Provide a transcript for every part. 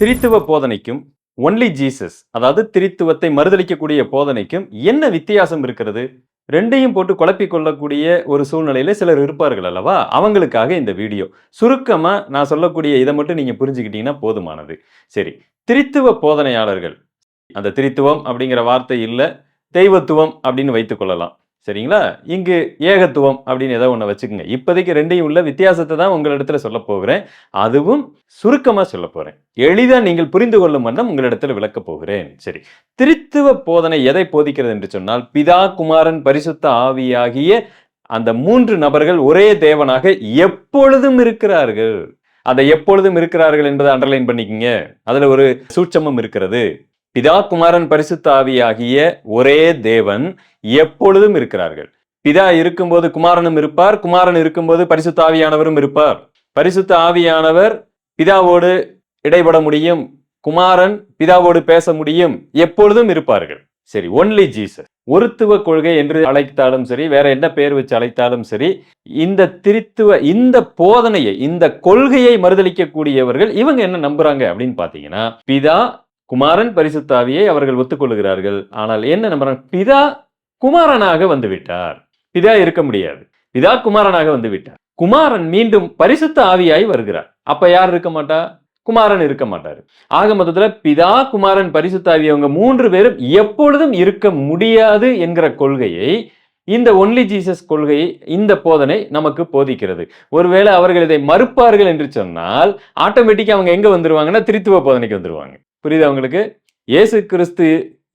திரித்துவ போதனைக்கும் only Jesus அதாவது திரித்துவத்தை மறுதளிக்கக்கூடிய போதனைக்கும் என்ன வித்தியாசம் இருக்கிறது? ரெண்டையும் போட்டு குழப்பிக் கொள்ளக்கூடிய ஒரு சூழ்நிலையில சிலர் இருப்பார்கள் அல்லவா? அவங்களுக்காக இந்த வீடியோ. சுருக்கமா நான் சொல்லக்கூடிய இதை மட்டும் நீங்க புரிஞ்சுக்கிட்டீங்கன்னா போதுமானது. சரி திரித்துவ போதனையாளர்கள். அந்த திரித்துவம் அப்படிங்கிற வார்த்தை இல்லை தெய்வத்துவம் அப்படின்னு வைத்துக் கொள்ளலாம். சரிங்களா? இங்கு ஏகத்துவம் அப்படின்னு ஏதோ ஒன்று வச்சுக்கோங்க. இப்போதைக்கு ரெண்டையும் உள்ள வித்தியாசத்தை தான் உங்களிடத்துல சொல்ல போகிறேன். அதுவும் சுருக்கமாக சொல்ல போகிறேன் எளிதாக நீங்கள் புரிந்து கொள்ளும் வண்ணம் உங்களிடத்துல விளக்கப் போகிறேன். சரி. திரித்துவ போதனை எதை போதிக்கிறது என்று சொன்னால் பிதா குமாரன் பரிசுத்த ஆவியாகிய அந்த மூன்று நபர்கள் ஒரே தேவனாக எப்பொழுதும் இருக்கிறார்கள். அந்த எப்பொழுதும் இருக்கிறார்கள் என்பதை அண்டர்லைன் பண்ணிக்கிங்க. அதில் ஒரு சூட்சமம் இருக்கிறது. பிதா குமாரன் பரிசுத்த ஆவியாகிய ஒரே தேவன் எப்பொழுதும் இருக்கிறார்கள். பிதா இருக்கும்போது குமாரனும் இருப்பார் குமாரன் இருக்கும்போது பரிசுத்த ஆவியானவரும் இருப்பார். பரிசுத்த ஆவியானவர் பிதாவோடு இடைபட முடியும் குமாரன் பிதாவோடு பேச முடியும் எப்பொழுதும் இருப்பார்கள். சரி ஒன்லி ஜீசஸ் ஒருத்துவ கொள்கை என்று அழைத்தாலும் சரி வேற என்ன பெயர் வச்சு அழைத்தாலும் சரி இந்த திரித்துவ இந்த போதனையை இந்த கொள்கையை மறுதளிக்கக்கூடியவர்கள் இவங்க என்ன நம்புறாங்க அப்படின்னு பாத்தீங்கன்னா பிதா குமாரன் பரிசுத்தாவியை அவர்கள் ஒத்துக்கொள்கிறார்கள் ஆனால் என்ன நம்புறாங்க? பிதா குமாரனாக வந்து விட்டார் பிதா இருக்க முடியாது. பிதா குமாரனாக வந்து விட்டார் குமாரன் மீண்டும் பரிசுத்த ஆவியாய் வருகிறார். அப்ப யார் இருக்க மாட்டா? குமாரன் இருக்க மாட்டாரு. ஆக மொத்தத்துல பிதா குமாரன் பரிசுத்தாவி அவங்க மூன்று பேரும் எப்பொழுதும் இருக்க முடியாது என்கிற கொள்கையை இந்த ஒன்லி ஜீசஸ் கொள்கை இந்த போதனை நமக்கு போதிக்கிறது. ஒருவேளை அவர்கள் இதை மறுப்பார்கள் என்று சொன்னால் ஆட்டோமேட்டிக்காக அவங்க எங்க வந்துருவாங்கன்னா திருத்துவ போதனைக்கு வந்துருவாங்க. புரியுது அவங்களுக்கு இயேசு கிறிஸ்து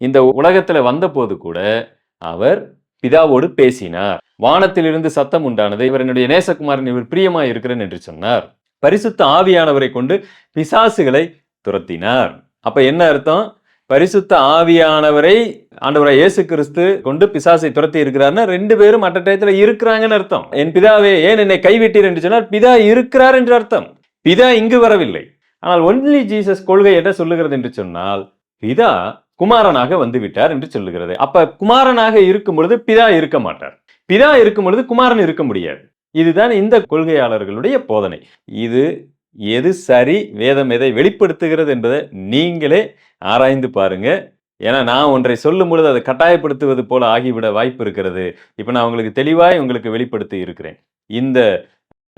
இந்த உலகத்துல வந்தபோது கூட அவர் பிதாவோடு பேசினார். வானத்திலிருந்து சத்தம் உண்டானது. இவர் என்னுடைய நேசகுமாரன் இவர் பிரியமா இருக்கிறேன் என்று சொன்னார். பரிசுத்த ஆவியானவரை கொண்டு பிசாசுகளை துரத்தினார். அப்ப என்ன அர்த்தம்? பரிசுத்த ஆவியானவரை ஆண்டவரை இயேசு கிறிஸ்து கொண்டு பிசாசை துரத்தி இருக்கிறார்னா ரெண்டு பேரும் அட்ட டயத்துல இருக்கிறாங்கன்னு அர்த்தம். என் பிதாவே ஏன் என்னை கைவிட்டீர் என்று சொன்னால் பிதா இருக்கிறார் என்று அர்த்தம். பிதா இங்கு வரவில்லை. ஆனால் ஒன்லி ஜீசஸ் கொள்கை என்ன சொல்லுகிறது என்று சொன்னால் பிதா குமாரனாக வந்துவிட்டார் என்று சொல்லுகிறது. அப்ப குமாரனாக இருக்கும் பொழுது பிதா இருக்க மாட்டார். பிதா இருக்கும் பொழுது குமாரன் இருக்க முடியாது. இதுதான் இந்த கொள்கையாளர்களுடைய போதனை. இது எது சரி வேதம் எதை வெளிப்படுத்துகிறது என்பதை நீங்களே ஆராய்ந்து பாருங்க. ஏன்னா நான் ஒன்றை சொல்லும் பொழுது அதை கட்டாயப்படுத்துவது போல ஆகிவிட வாய்ப்பு இருக்கிறது. இப்போ நான் உங்களுக்கு தெளிவாய் உங்களுக்கு வெளிப்படுத்தி இருக்கிறேன். இந்த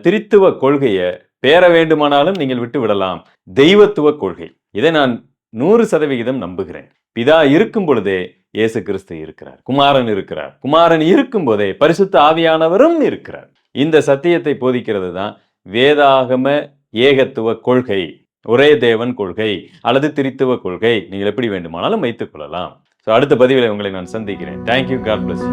திரித்துவ கொள்கையை பேர வேண்டுமானாலும் நீங்கள் விட்டு விடலாம். தெய்வத்துவ கொள்கை. இதை நான் நூறு சதவிகிதம் நம்புகிறேன். பிதா இருக்கும் பொழுதே இயேசு கிறிஸ்து இருக்கிறார். குமாரன் இருக்கிறார். குமாரன் இருக்கும் போதே பரிசுத்த ஆவியானவரும் இருக்கிறார். இந்த சத்தியத்தை போதிக்கிறது தான் வேதாகம ஏகத்துவ கொள்கை. ஒரே தேவன் கொள்கை அல்லது திரித்துவ கொள்கை. நீங்கள் எப்படி வேண்டுமானாலும் வைத்துக் கொள்ளலாம். ஸோ அடுத்த பதிவில் உங்களை நான் சந்திக்கிறேன். Thank you God plus